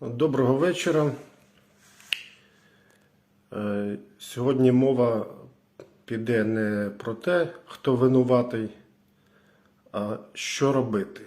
Доброго вечора. Е, Сьогодні мова піде не про те, хто винуватий, а що робити.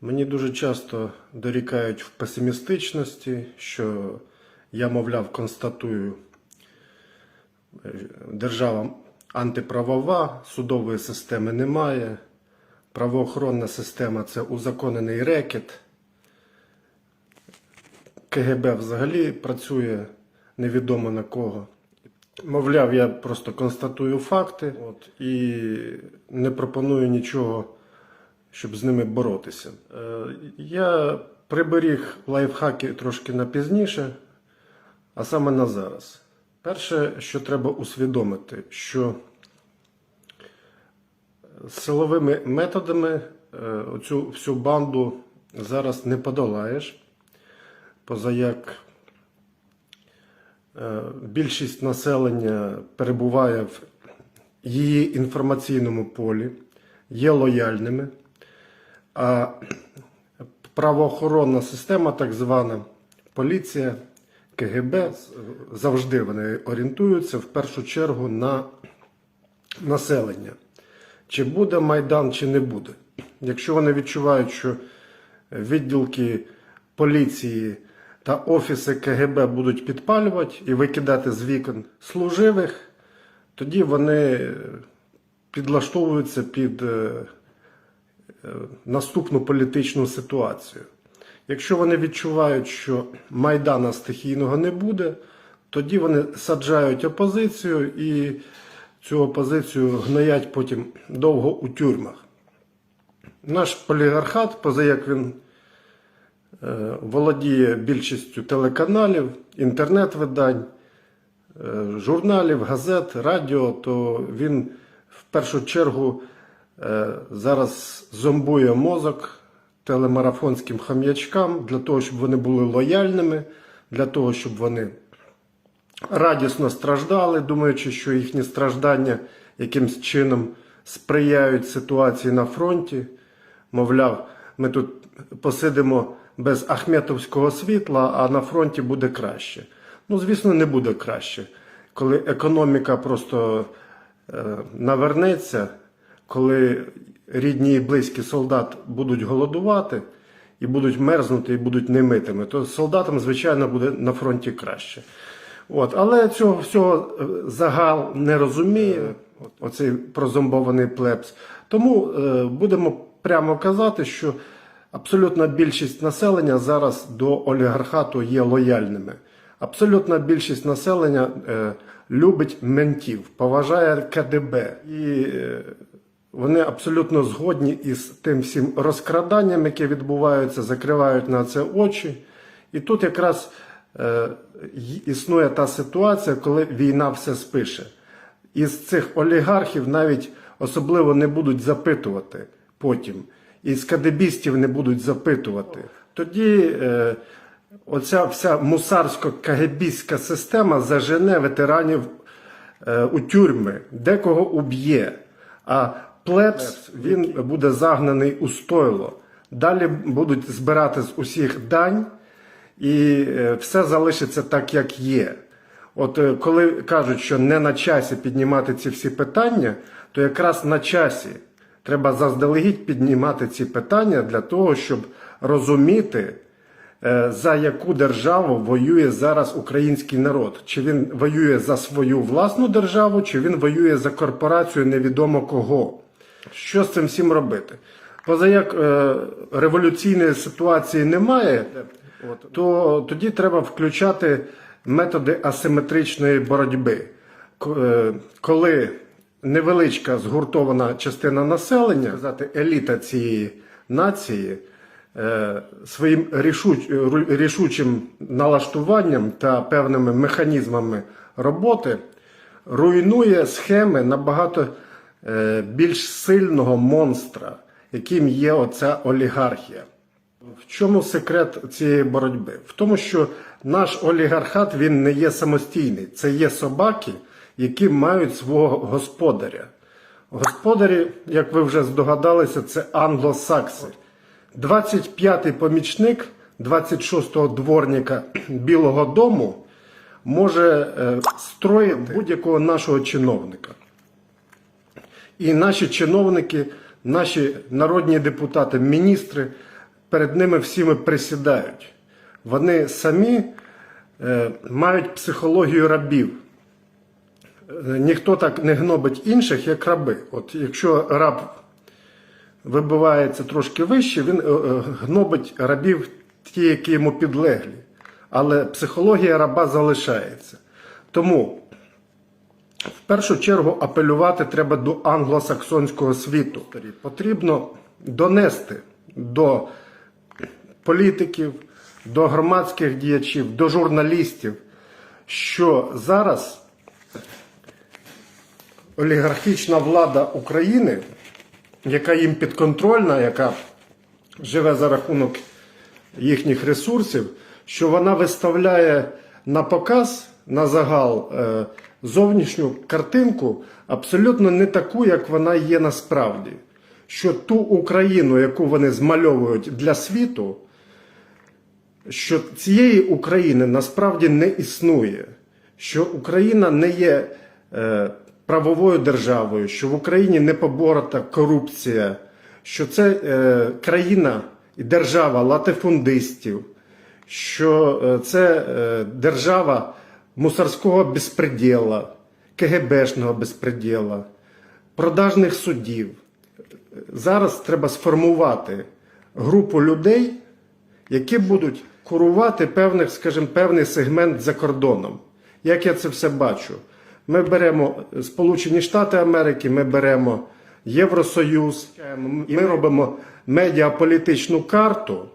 Мені дуже часто дорікають в песимістичності, що я, мовляв, констатую, е, держава антиправова, судової системи немає, правоохоронна система це узаконений рекет. КГБ взагалі працює невідомо на кого. Мовляв, я просто констатую факти от, і не пропоную нічого, щоб з ними боротися. Е, я приберіг лайфхаки трошки на пізніше, а саме на зараз. Перше, що треба усвідомити, що силовими методами е, оцю всю банду зараз не подолаєш поза як е, більшість населення перебуває в її інформаційному полі, є лояльними, а правоохоронна система, так звана поліція, КГБ, завжди вони орієнтуються в першу чергу на населення. Чи буде Майдан, чи не буде. Якщо вони відчувають, що відділки поліції та офіси КГБ будуть підпалювати і викидати з вікон служивих, тоді вони підлаштовуються під е, е, наступну політичну ситуацію. Якщо вони відчувають, що Майдана стихійного не буде, тоді вони саджають опозицію і цю опозицію гноять потім довго у тюрмах. Наш полігархат, поза як він е, володіє більшістю телеканалів, інтернет-видань, е, журналів, газет, радіо, то він в першу чергу е, зараз зомбує мозок телемарафонським хам'ячкам для того, щоб вони були лояльними, для того, щоб вони радісно страждали, думаючи, що їхні страждання якимсь чином сприяють ситуації на фронті. Мовляв, ми тут посидимо без Ахметовського світла, а на фронті буде краще. Ну, звісно, не буде краще. Коли економіка просто е, навернеться, коли рідні і близькі солдат будуть голодувати і будуть мерзнути, і будуть немитими, то солдатам, звичайно, буде на фронті краще. От, але цього всього е, загал не розуміє, оцей прозомбований плебс. Тому е, будемо прямо казати, що абсолютна більшість населення зараз до олігархату є лояльними. Абсолютна більшість населення е, любить ментів, поважає КДБ. І е, вони абсолютно згодні із тим всім розкраданням, яке відбувається, закривають на це очі. І тут якраз е, існує та ситуація, коли війна все спише. Із цих олігархів навіть особливо не будуть запитувати потім. Із кадебістів не будуть запитувати. Тоді е, оця вся мусарсько-кагебістська система зажене ветеранів е, у тюрми, декого уб'є. А плебс він буде загнаний у стойло. Далі будуть збирати з усіх дань, і е, все залишиться так, як є. От е, коли кажуть, що не на часі піднімати ці всі питання, то якраз на часі треба заздалегідь піднімати ці питання для того, щоб розуміти, е, за яку державу воює зараз український народ. Чи він воює за свою власну державу, чи він воює за корпорацію невідомо кого. Що з цим всім робити? Поза як е, революційної ситуації немає, то тоді треба включати методи асиметричної боротьби. Е, Коли невеличка згуртована частина населення, сказати, еліта цієї нації, е, своїм рішучим налаштуванням та певними механізмами роботи руйнує схеми набагато е, більш сильного монстра, яким є оця олігархія. В чому секрет цієї боротьби? В тому, що наш олігархат він не є самостійний. Це є собаки, які мають свого господаря. Господарі, як ви вже здогадалися, це англосакси. 25-й помічник 26-го дворника Білого Дому може е, строїти будь-якого нашого чиновника. І наші чиновники, наші народні депутати, міністри перед ними всіми присідають. Вони самі е, мають психологію рабів. Ніхто так не гнобить інших, як раби. От якщо раб вибивається трошки вище, він е, е, гнобить рабів ті, які йому підлеглі. Але психологія раба залишається. Тому в першу чергу апелювати треба до англосаксонського світу. Потрібно донести до політиків, до громадських діячів, до журналістів, що зараз олігархічна влада України, яка їм підконтрольна, яка живе за рахунок їхніх ресурсів, що вона виставляє на показ, на загал е, зовнішню картинку абсолютно не таку, як вона є насправді. Що ту Україну, яку вони змальовують для світу, що цієї України насправді не існує, що Україна не є е, правовою державою, що в Україні не поборота корупція, що це е, країна і держава латифундистів, що е, це е, держава мусорського безпреділа, КГБшного безпреділа, продажних судів. Зараз треба сформувати групу людей, які будуть курувати певних, скажімо, певний сегмент за кордоном. Як я це все бачу? Ми беремо Сполучені Штати Америки, ми беремо Євросоюз, ми робимо медіаполітичну карту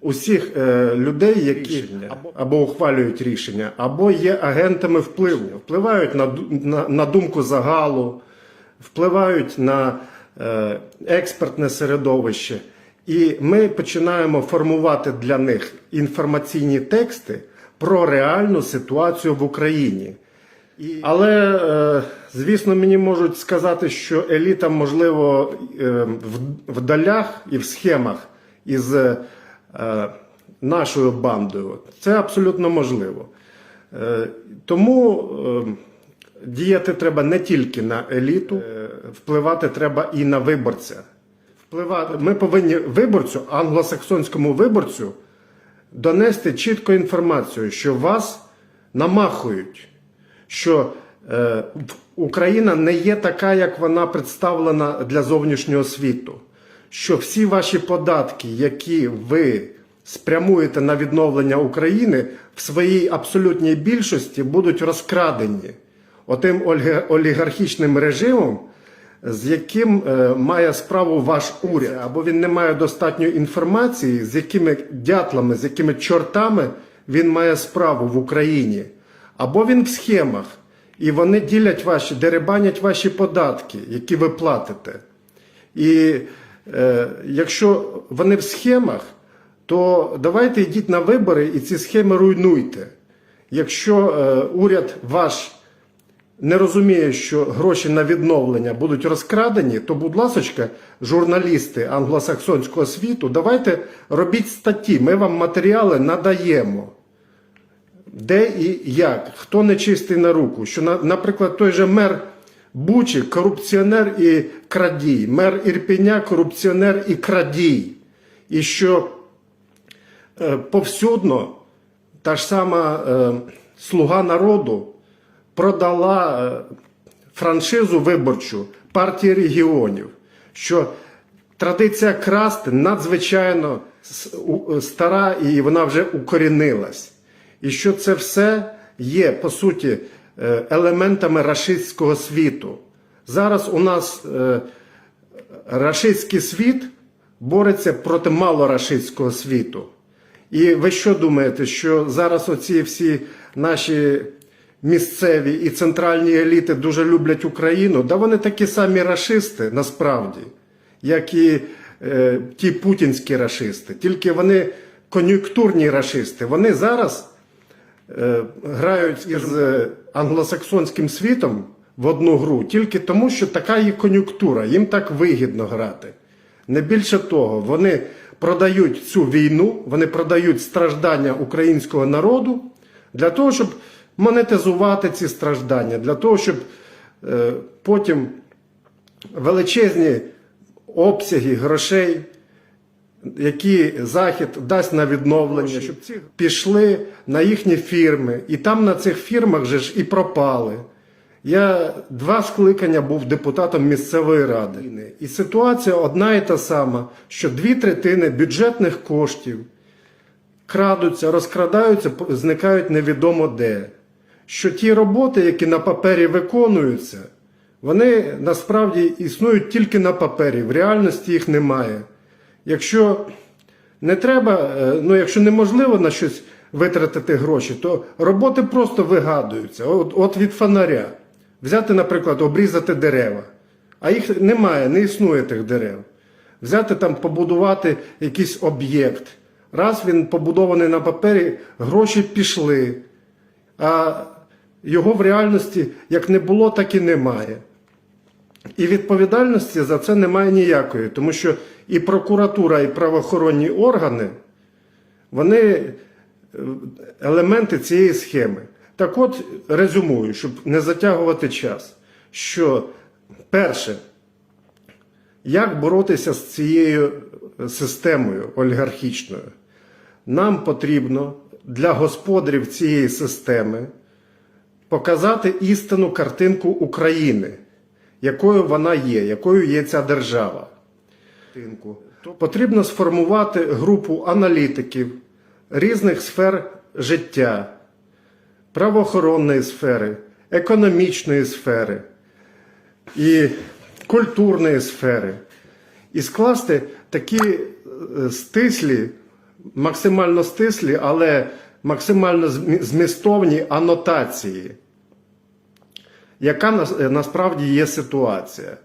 усіх е, людей, які або ухвалюють рішення, або є агентами впливу, впливають на, на, на думку загалу, впливають на е, експертне середовище. І ми починаємо формувати для них інформаційні тексти про реальну ситуацію в Україні. Але, е, звісно, мені можуть сказати, що еліта, можливо, е, в, долях і в схемах із е, нашою бандою. Це абсолютно можливо. Тому діяти треба не тільки на еліту, впливати треба і на виборця. Впливати. Ми повинні виборцю, англосаксонському виборцю, донести чітко інформацію, що вас намахують, що е, Україна не є така, як вона представлена для зовнішнього світу. Що всі ваші податки, які ви спрямуєте на відновлення України, в своїй абсолютній більшості будуть розкрадені отим олігархічним режимом, з яким е, має справу ваш уряд, або він не має достатньої інформації, з якими дятлами, з якими чортами він має справу в Україні, або він в схемах, і вони ділять ваші, деребанять ваші податки, які ви платите. І е, якщо вони в схемах, то давайте йдіть на вибори і ці схеми руйнуйте. Якщо е, уряд ваш не розуміє, що гроші на відновлення будуть розкрадені, то, будь ласочка, журналісти англосаксонського світу, давайте робіть статті. Ми вам матеріали надаємо. Де і як, хто не чистий на руку. Що, наприклад, той же мер Бучі корупціонер і крадій, мер Ірпеня корупціонер і крадій. І що е, повсюдно та ж сама е, слуга народу продала е, франшизу виборчу партії регіонів, що традиція красти надзвичайно стара і вона вже укорінилась. І що це все є, по суті, е, елементами рашистського світу. Зараз у нас е, рашистський світ бореться проти малорашистського світу. І ви що думаєте, що зараз оці всі наші місцеві і центральні еліти дуже люблять Україну? Да вони такі самі рашисти насправді, як і е, ті путінські рашисти. Тільки вони кон'юнктурні рашисти. Вони зараз е, грають із е, англосаксонським світом в одну гру тільки тому, що така є кон'юнктура, їм так вигідно грати. Не більше того, вони продають цю війну, вони продають страждання українського народу для того, щоб монетизувати ці страждання, для того, щоб е, потім величезні обсяги грошей, які Захід дасть на відновлення, щоб ці пішли на їхні фірми, і там на цих фірмах же ж і пропали. Я два скликання був депутатом місцевої ради. І ситуація одна і та сама, що дві третини бюджетних коштів крадуться, розкрадаються, зникають невідомо де. Що ті роботи, які на папері виконуються, вони насправді існують тільки на папері, в реальності їх немає. Якщо не треба, е, ну якщо неможливо на щось витратити гроші, то роботи просто вигадуються. От, от від фонаря. Взяти, наприклад, обрізати дерева, а їх немає, не існує тих дерев. Взяти там, побудувати якийсь об'єкт. Раз він побудований на папері, гроші пішли. А його в реальності як не було, так і немає. І відповідальності за це немає ніякої, тому що і прокуратура, і правоохоронні органи, вони е, елементи цієї схеми. Так от, резюмую, щоб не затягувати час, що перше, як боротися з цією системою олігархічною? Нам потрібно для господарів цієї системи показати істинну картинку України, якою вона є, якою є ця держава. Потрібно сформувати групу аналітиків різних сфер життя, правоохоронної сфери, економічної сфери і культурної сфери, і скласти такі е, стислі, максимально стислі, але максимально змістовні анотації яка насправді є ситуація.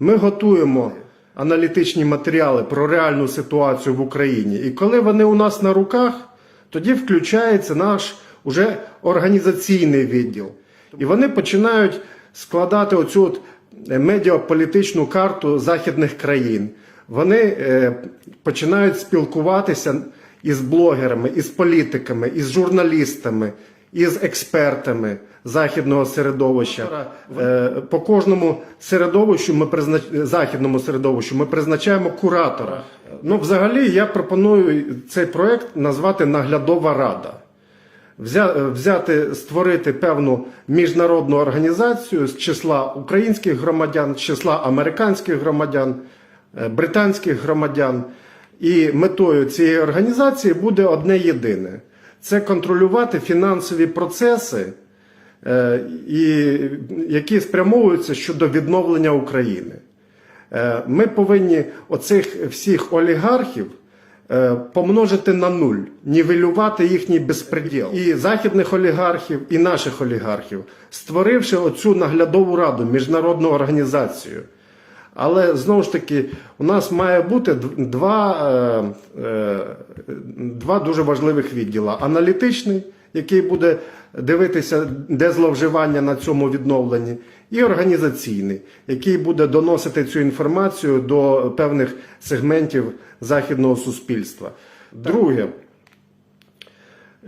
Ми готуємо аналітичні матеріали про реальну ситуацію в Україні, і коли вони у нас на руках, тоді включається наш уже організаційний відділ. І вони починають складати оцю от е, медіаполітичну карту західних країн. Вони е, починають спілкуватися із блогерами, із політиками, із журналістами, із експертами західного середовища. Е, По кожному середовищу ми признач... західному середовищу ми призначаємо куратора. Ну, взагалі, я пропоную цей проект назвати Наглядова Рада. Взяти, створити певну міжнародну організацію з числа українських громадян, з числа американських громадян, е, британських громадян. І метою цієї організації буде одне єдине: це контролювати фінансові процеси, е, і, які спрямовуються щодо відновлення України. Е, Ми повинні оцих всіх олігархів е, помножити на нуль, нівелювати їхній безпреділ. І західних олігархів, і наших олігархів, створивши оцю наглядову раду, міжнародну організацію. Але знову ж таки, у нас має бути два, е, е, два дуже важливих відділа: аналітичний, який буде дивитися, де зловживання на цьому відновленні, і організаційний, який буде доносити цю інформацію до певних сегментів західного суспільства. Друге.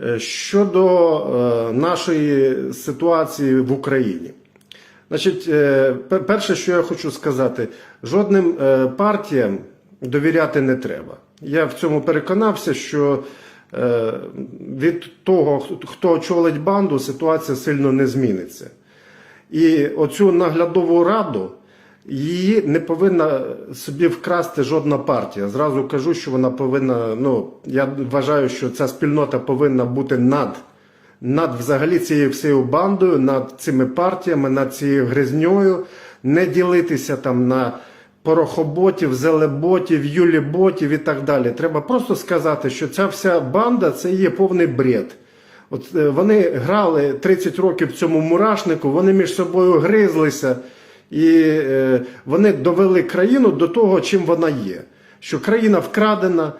Е, Щодо е, нашої ситуації в Україні. Значить, е, перше, що я хочу сказати, жодним е, партіям довіряти не треба. Я в цьому переконався, що е, від того, хто- очолить банду, ситуація сильно не зміниться. І оцю наглядову раду її не повинна собі вкрасти жодна партія. Зразу кажу, що вона повинна. Ну я вважаю, що ця спільнота повинна бути над, над взагалі цією всією бандою, над цими партіями, над цією гризньою, не ділитися там на порохоботів, зелеботів, юліботів і так далі. Треба просто сказати, що ця вся банда це є повний бред. От е, вони грали 30 років в цьому мурашнику, вони між собою гризлися, і е, вони довели країну до того, чим вона є. Що країна вкрадена,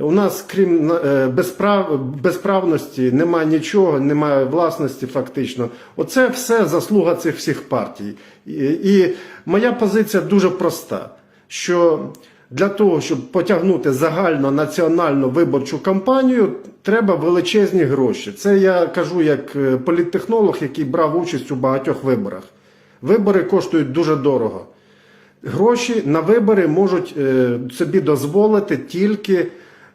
у нас, крім е, безправ, безправності, немає нічого, немає власності фактично. Оце все заслуга цих всіх партій. І, і моя позиція дуже проста: що для того, щоб потягнути загальну національну виборчу кампанію, треба величезні гроші. Це я кажу як е, політтехнолог, який брав участь у багатьох виборах. Вибори коштують дуже дорого. Гроші на вибори можуть е, собі дозволити тільки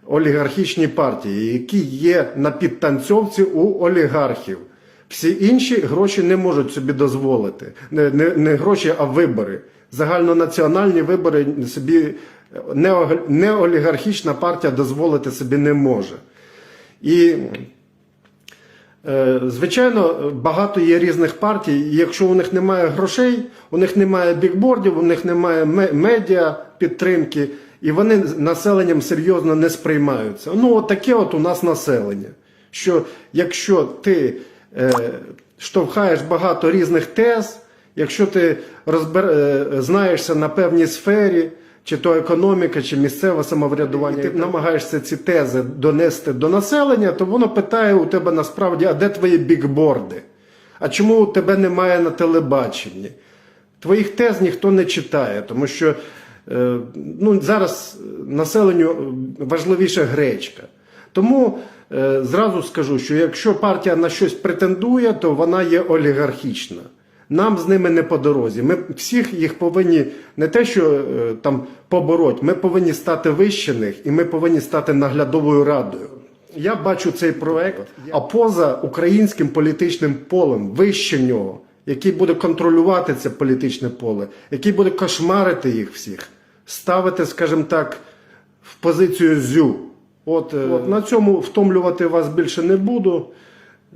олігархічні партії, які є на підтанцьовці у олігархів. Всі інші гроші не можуть собі дозволити. Не, не, не гроші, а вибори. Загальнонаціональні вибори собі не, не олігархічна партія дозволити собі не може. І Е, Звичайно, багато є різних партій. і Якщо у них немає грошей, у них немає бікбордів, у них немає медіа підтримки, і вони населенням серйозно не сприймаються. Ну, от таке от у нас населення. Що якщо ти е, штовхаєш багато різних тез, якщо ти розбер, е, знаєшся на певній сфері, чи то економіка, чи місцеве самоврядування, і ти намагаєшся ці тези донести до населення, то воно питає у тебе насправді, а де твої бікборди? А чому у тебе немає на телебаченні? Твоїх тез ніхто не читає, тому що ну, зараз населенню важливіша гречка. Тому е, зразу скажу, що якщо партія на щось претендує, то вона є олігархічна. Нам з ними не по дорозі. Ми всіх їх повинні не те, що е, там побороть, ми повинні стати вище них і ми повинні стати наглядовою радою. Я бачу цей проект, а поза українським політичним полем, вище нього, який буде контролювати це політичне поле, який буде кошмарити їх всіх, ставити, скажімо так, в позицію зю. От, е, от на цьому втомлювати вас більше не буду.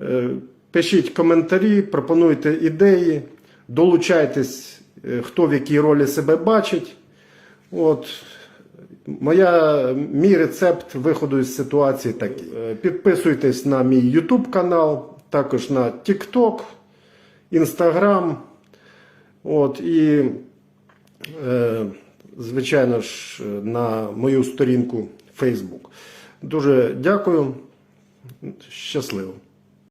Е, Пишіть коментарі, пропонуйте ідеї, долучайтесь, е, хто в якій ролі себе бачить. От, моя, мій рецепт виходу із ситуації такий. Підписуйтесь на мій YouTube канал, також на TikTok, Instagram. От, і, е, звичайно ж, на мою сторінку Facebook. Дуже дякую. Щасливо.